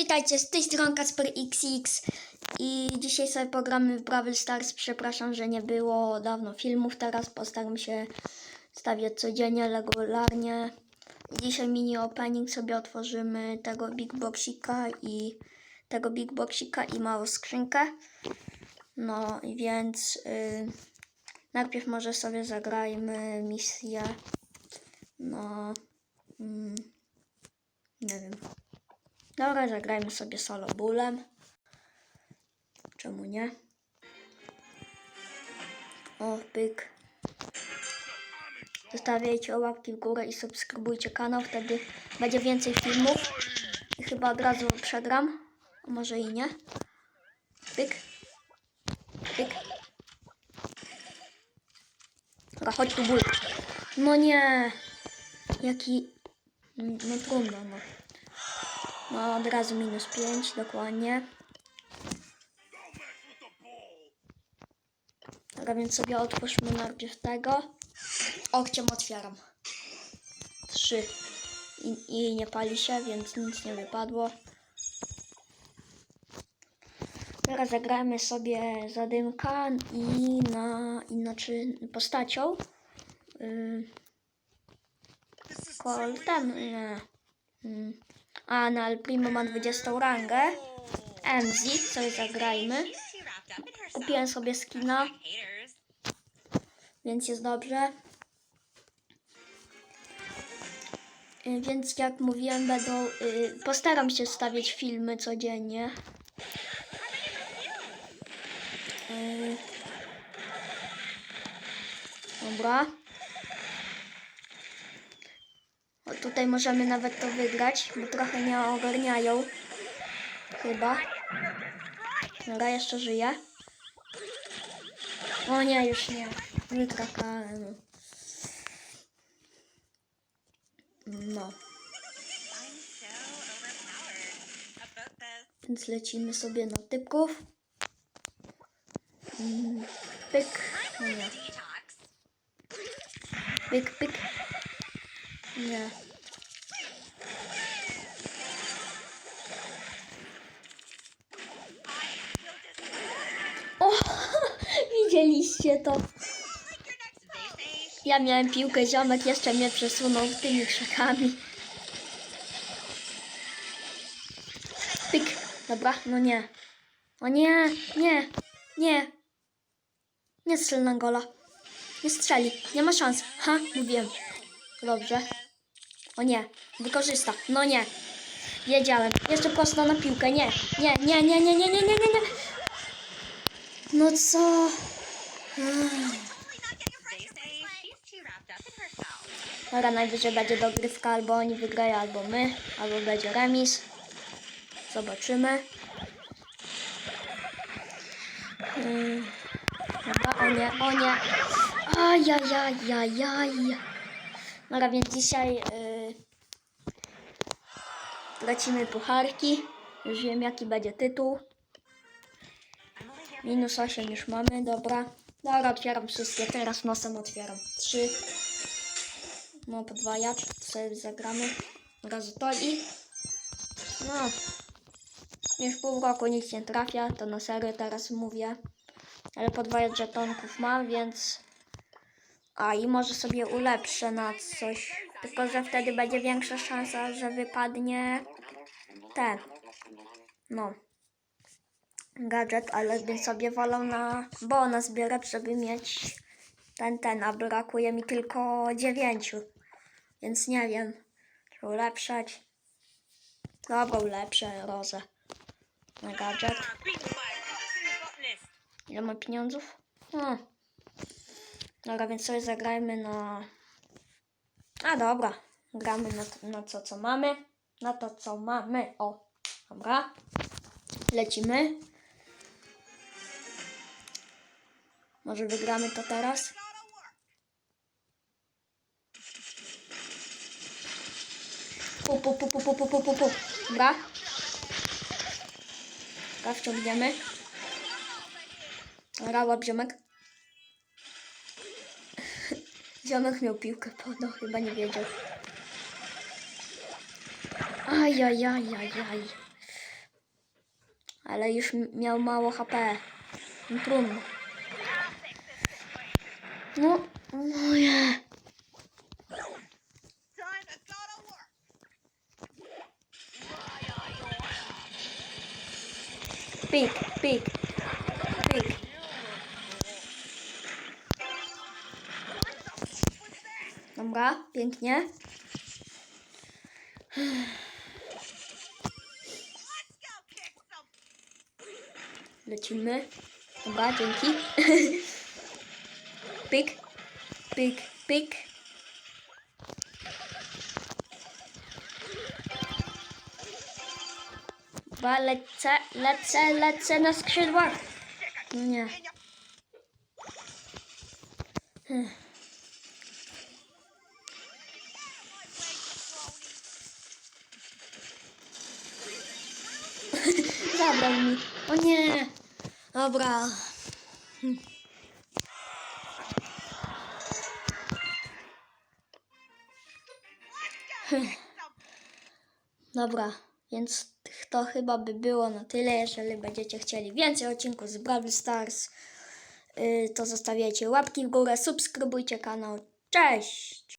witajcie, z tej strony Kasper XX i dzisiaj sobie pogramy w Brawl Stars. Przepraszam, że nie było dawno filmów, teraz postaram się stawiać codziennie, regularnie. Dzisiaj mini opening sobie otworzymy tego Big Boxika i tego Big Boxika i małą skrzynkę. No więc y, najpierw może sobie zagrajmy misję. No, mm, nie wiem. Dobra, zagrajmy sobie solo bólem. Czemu nie? O, pyk. Zostawiajcie łapki w górę i subskrybujcie kanał, wtedy będzie więcej filmów. I chyba od razu przegram. A może i nie. Pyk. Pyk. Dobra, chodź tu ból. No nie. Jaki... No trudno, no. No, od razu minus 5, dokładnie. Dobra, więc sobie otwórzmy najpierw tego. Okciem otwieram. 3. I, I nie pali się, więc nic nie wypadło. Teraz zagrajmy sobie zadymka i na, inaczej postacią. Yy, nie. Mm. A na El Primo ma 20 rangę. MZ, sobie zagrajmy. Kupiłem sobie skina, więc jest dobrze. Y, Więc jak mówiłem, będą. y, Postaram się stawiać filmy codziennie. Y, Dobra. O, tutaj możemy nawet to wygrać, bo trochę nie ogarniają. Chyba. Dobra, jeszcze żyje. O nie, już nie. Wykrakałem. No, więc lecimy sobie na typków. Mm, Pyk. Nie. Pyk, pyk. Nie. O, widzieliście to. Ja miałem piłkę, ziomek jeszcze mnie przesunął tymi krzakami. Pyk. Dobra, no nie. O nie, nie, nie. Nie strzel na gola. Nie strzeli, nie ma szans. Ha, mówiłem. Dobrze. O nie, wykorzysta. No nie. Wiedziałem. Jeszcze prosto na piłkę. Nie, nie, nie, nie, nie, nie, nie, nie, nie. No co? Dobra, najwyżej będzie dogrywka, albo oni wygrają, albo my, albo będzie remis. Zobaczymy. Yy, Dobra, o nie, o nie. Ajajajajaj. Dobra, więc dzisiaj yy, lecimy pucharki. Już wiem, jaki będzie tytuł. Minus 8 już mamy, dobra. Dobra, otwieram wszystkie. Teraz nosem otwieram. 3. No, podwajacz. Sobie zagramy. Razotoli. No. Już pół roku nic nie trafia, to na serio teraz mówię. Ale podwajacz żetonków mam, więc... A i może sobie ulepszę na coś. Tylko, że wtedy będzie większa szansa, że wypadnie ten. No. Gadżet, ale bym sobie wolał na bona zbierać, żeby mieć ten, ten, a brakuje mi tylko dziewięciu. Więc nie wiem, czy ulepszać. Dobra, ulepszę rozę na gadżet. Ile ma pieniądzów? No. Dobra, więc sobie zagrajmy na... A dobra, gramy na, na to, co mamy. Na to, co mamy. O, dobra. Lecimy. Może wygramy to teraz? Pu, pu, pu, pu, pu, pu, pu, pu. Dobra. Dobra, wciągniemy. Dobra, łap ziomek. Ziomek miał piłkę podał, chyba nie wiedział. Ajajajajaj. Ale już miał mało HP. No trudno. No, work. Pik, pik, pik. Dobra, pięknie. Lecimy. Dobra, dzięki. Pik, pik, pik. Dobra, lecę, lecę, lecę na skrzydłach. No nie. Zabrał mi. O nie. Dobra. Hm. Dobra, więc to chyba by było na tyle. Jeżeli będziecie chcieli więcej odcinków z Brawl Stars, yy, to zostawiajcie łapki w górę, subskrybujcie kanał. Cześć!